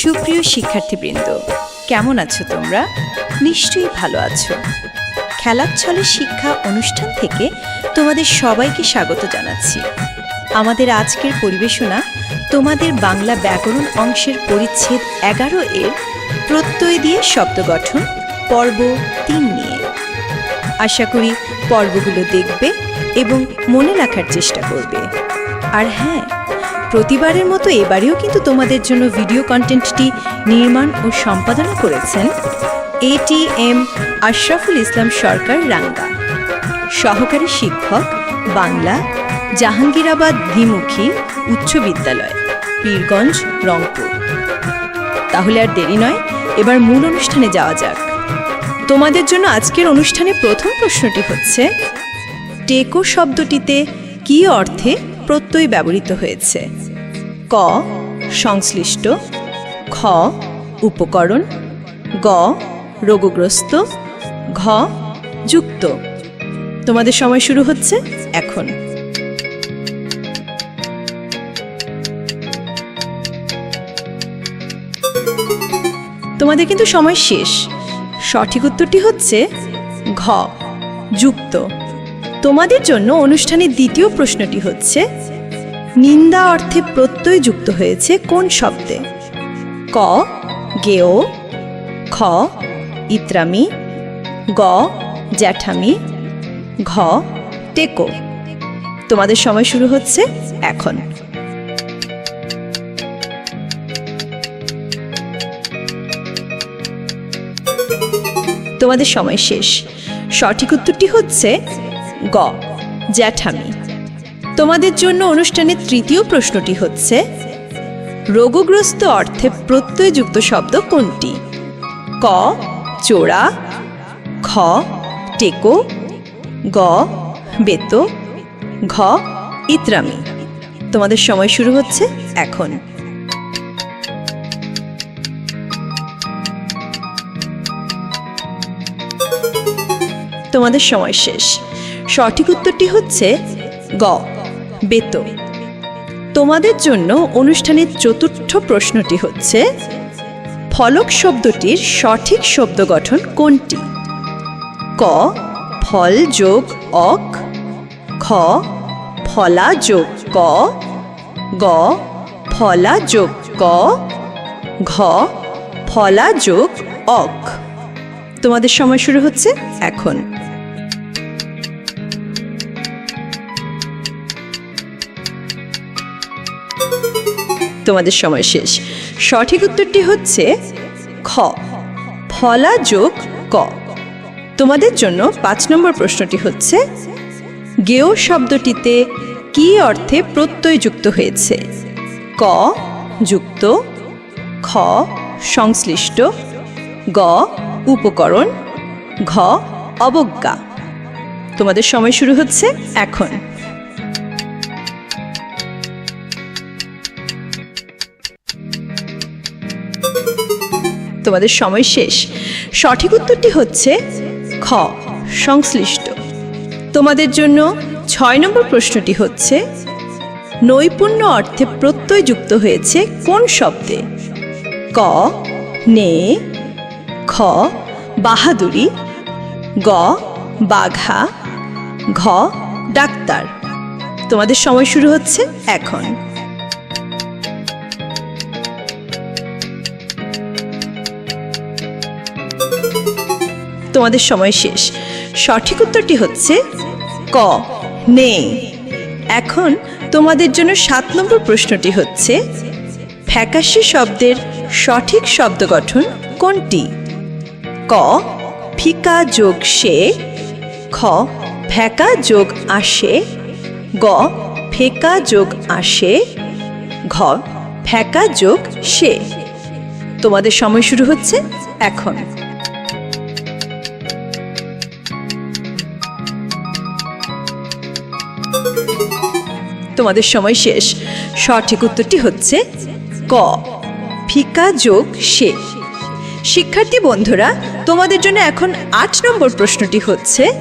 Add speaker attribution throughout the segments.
Speaker 1: সুপ্রিয় শিক্ষার্থীবৃন্দ, কেমন আছো তোমরা? নিশ্চয়ই ভালো আছো। খেলার ছলে শিক্ষা অনুষ্ঠান থেকে তোমাদের সবাইকে স্বাগত জানাচ্ছি। আমাদের আজকের পরিবেশনা তোমাদের বাংলা ব্যাকরণ অংশের পরিচ্ছেদ এগারো এর প্রত্যয় দিয়ে শব্দ গঠন, পর্ব তিন নিয়ে। আশা করি পর্বগুলো দেখবে এবং মনে রাখার চেষ্টা করবে। আর হ্যাঁ প্রতিবারের মতো এবারেও কিন্তু তোমাদের জন্য ভিডিও কন্টেন্টটি নির্মাণ ও সম্পাদনা করেছেন এটিএম আশরাফুল ইসলাম সরকার, রাঙ্গা। সহকারী শিক্ষক, বাংলা, জাহাঙ্গীরাবাদ দ্বিমুখী, উচ্চ বিদ্যালয়, পীরগঞ্জ, রংপুর। তাহলে আর দেরি নয়, এবার মূল অনুষ্ঠানে যাওয়া যাক। তোমাদের জন্য আজকের অনুষ্ঠানে প্রথম প্রশ্নটি হচ্ছে, টেকো শব্দটিতে কী অর্থে প্রত্যয় ব্যবহৃত হয়েছে। ক, সংশ্লিষ্ট। খ, উপকরণ। গ, রোগগ্রস্ত। ঘ, যুক্ত। তোমাদের সময় শুরু হচ্ছে এখন। তোমাদের কিন্তু সময় শেষ। সঠিক উত্তরটি হচ্ছে ঘ, যুক্ত। তোমাদের জন্য অনুষ্ঠানের দ্বিতীয় প্রশ্নটি হচ্ছে, নিন্দা অর্থে প্রত্যয় যুক্ত হয়েছে কোন শব্দে? ক, গেও, খ, ইত্রামি, গ, জ্যাঠামি, ঘ, টেকো। তোমাদের সময় শুরু হচ্ছে এখন। তোমাদের সময় শেষ। সঠিক উত্তরটি হচ্ছে গ, জ্যাঠামি। তোমাদের জন্য অনুষ্ঠানের তৃতীয় প্রশ্নটি হচ্ছে, রোগগ্রস্ত অর্থে প্রত্যয়যুক্ত শব্দ কোনটি? ক, চোরা, খ, টেকো, গ, বেত, ঘ, ইত্রামি। তোমাদের সময় শুরু হচ্ছে এখন। তোমাদের সময় শেষ। সঠিক উত্তরটি হচ্ছে গ, বেত। তোমাদের জন্য অনুষ্ঠানের চতুর্থ প্রশ্নটি হচ্ছে, ফলক শব্দটির সঠিক শব্দ গঠন কোনটি? ক, ফল যোগ অক। খ, ফলা যোগ ক। গ, ফলা যোগ ক। ঘ, ফলা যোগ অক। তোমাদের সময় শুরু হচ্ছে এখন। তোমাদের সময় শেষ। সঠিক উত্তরটি হচ্ছে খ। ফলা যোগ ক। তোমাদের জন্য পাঁচ নম্বর প্রশ্নটি হচ্ছে গেও শব্দটিতে কি অর্থে প্রত্যয় যুক্ত হয়েছে? ক, যুক্ত, খ, সংশ্লিষ্ট, গ, উপকরণ, ঘ, অবজ্ঞা। তোমাদের সময় শুরু হচ্ছে এখন। তোমাদের সময় শেষ। সঠিক উত্তরটি হচ্ছে খ, সংশ্লিষ্ট। তোমাদের জন্য ছয় নম্বর প্রশ্নটি হচ্ছে, নৈপুণ্য অর্থে প্রত্যয় যুক্ত হয়েছে কোন শব্দে? ক, নে, খ, বাহাদুরি, গ, বাঘা, ঘ, ডাক্তার। তোমাদের সময় শুরু হচ্ছে এখন। তোমাদের সময় শেষ। সঠিক উত্তরটি হচ্ছে ক। নে। এখন তোমাদের জন্য সাত নম্বর প্রশ্নটি হচ্ছে, ফ্যাকাশে শব্দের সঠিক শব্দ গঠন কোনটি? ক, ফিকা যোগ সে। খ, ফ্যাকা যোগ আসে। গ, ফেকা যোগ আসে। ঘ, ফ্যাকা যোগ সে। তোমাদের সময় শুরু হচ্ছে এখন। তোমাদের সময় শেষ। সঠিক উত্তরটি হচ্ছে ক। ফিকা যোগ সে শিক্ষার্থী বন্ধুরা, তোমাদের জন্য এখন আট নম্বর প্রশ্নটি হচ্ছে,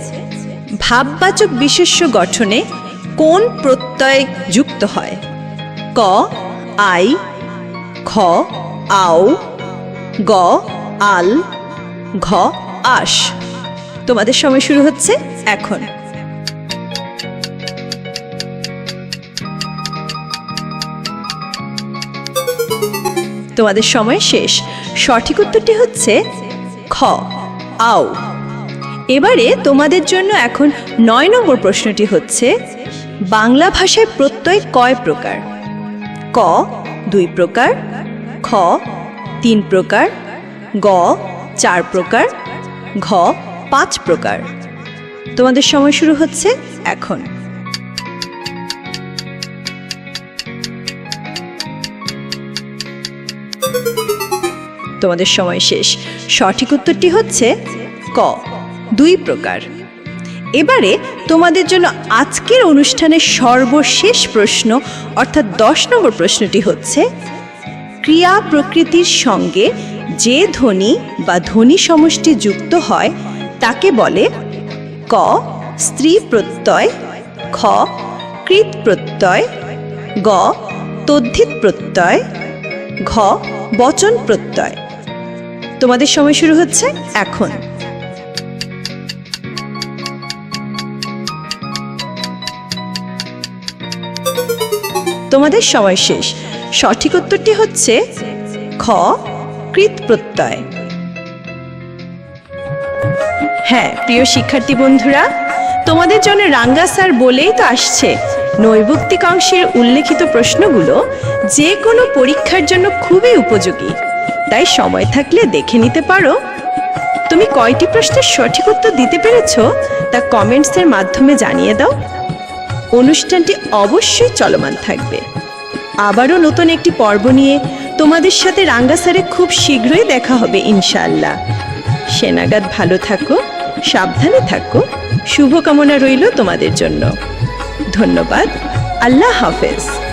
Speaker 1: ভাববাচক বিশেষ্য গঠনে কোন প্রত্যয় যুক্ত হয়? ক, আই, খ, আও, গ, আল, ঘ, আশ। তোমাদের সময় শুরু হচ্ছে এখন। তোমাদের সময় শেষ। সঠিক উত্তরটি হচ্ছে খ। আও। এবারে তোমাদের জন্য এখন নয় নম্বর প্রশ্নটি হচ্ছে, বাংলা ভাষায় প্রত্যয় কয় প্রকার? ক, দুই প্রকার, খ, তিন প্রকার, গ, চার প্রকার, ঘ, পাঁচ প্রকার। তোমাদের সময় শুরু হচ্ছে এখন। তোমাদের সময় শেষ। সঠিক উত্তরটি হচ্ছে ক, দুই প্রকার। এবারে তোমাদের জন্য আজকের অনুষ্ঠানের সর্বশেষ প্রশ্ন, অর্থাৎ দশ নম্বর প্রশ্নটি হচ্ছে, ক্রিয়া প্রকৃতির সঙ্গে যে ধ্বনি বা ধ্বনি সমষ্টি যুক্ত হয়, তাকে বলে ক, স্ত্রী প্রত্যয়, খ, কৃত প্রত্যয়, গ, তদ্ধিত প্রত্যয়, ঘ, বচন প্রত্যয়। তোমাদের সময় শুরু হচ্ছে এখন। তোমাদের সময় শেষ। সঠিক উত্তরটি হচ্ছে খ কৃত প্রত্যয় হ্যাঁ প্রিয় শিক্ষার্থী বন্ধুরা, তোমাদের জন্য রাঙ্গা স্যার বলেই তো আসছে। নৈবুক্তিক অংশের উল্লেখিত প্রশ্নগুলো যে কোনো পরীক্ষার জন্য খুবই উপযোগী। তাই সময় থাকলে দেখে নিতে পারো। তুমি কয়টি প্রশ্নের সঠিক উত্তর দিতে পেরেছ তা কমেন্টসের মাধ্যমে জানিয়ে দাও। অনুষ্ঠানটি অবশ্যই চলমান থাকবে। আবারও নতুন একটি পর্ব নিয়ে তোমাদের সাথে রাঙ্গা স্যারে খুব শীঘ্রই দেখা হবে ইনশাআল্লাহ। সেনাগাদ ভালো থাকো, সাবধানে থাকো, শুভকামনা রইল তোমাদের জন্য। ধন্যবাদ, আল্লাহ হাফেজ।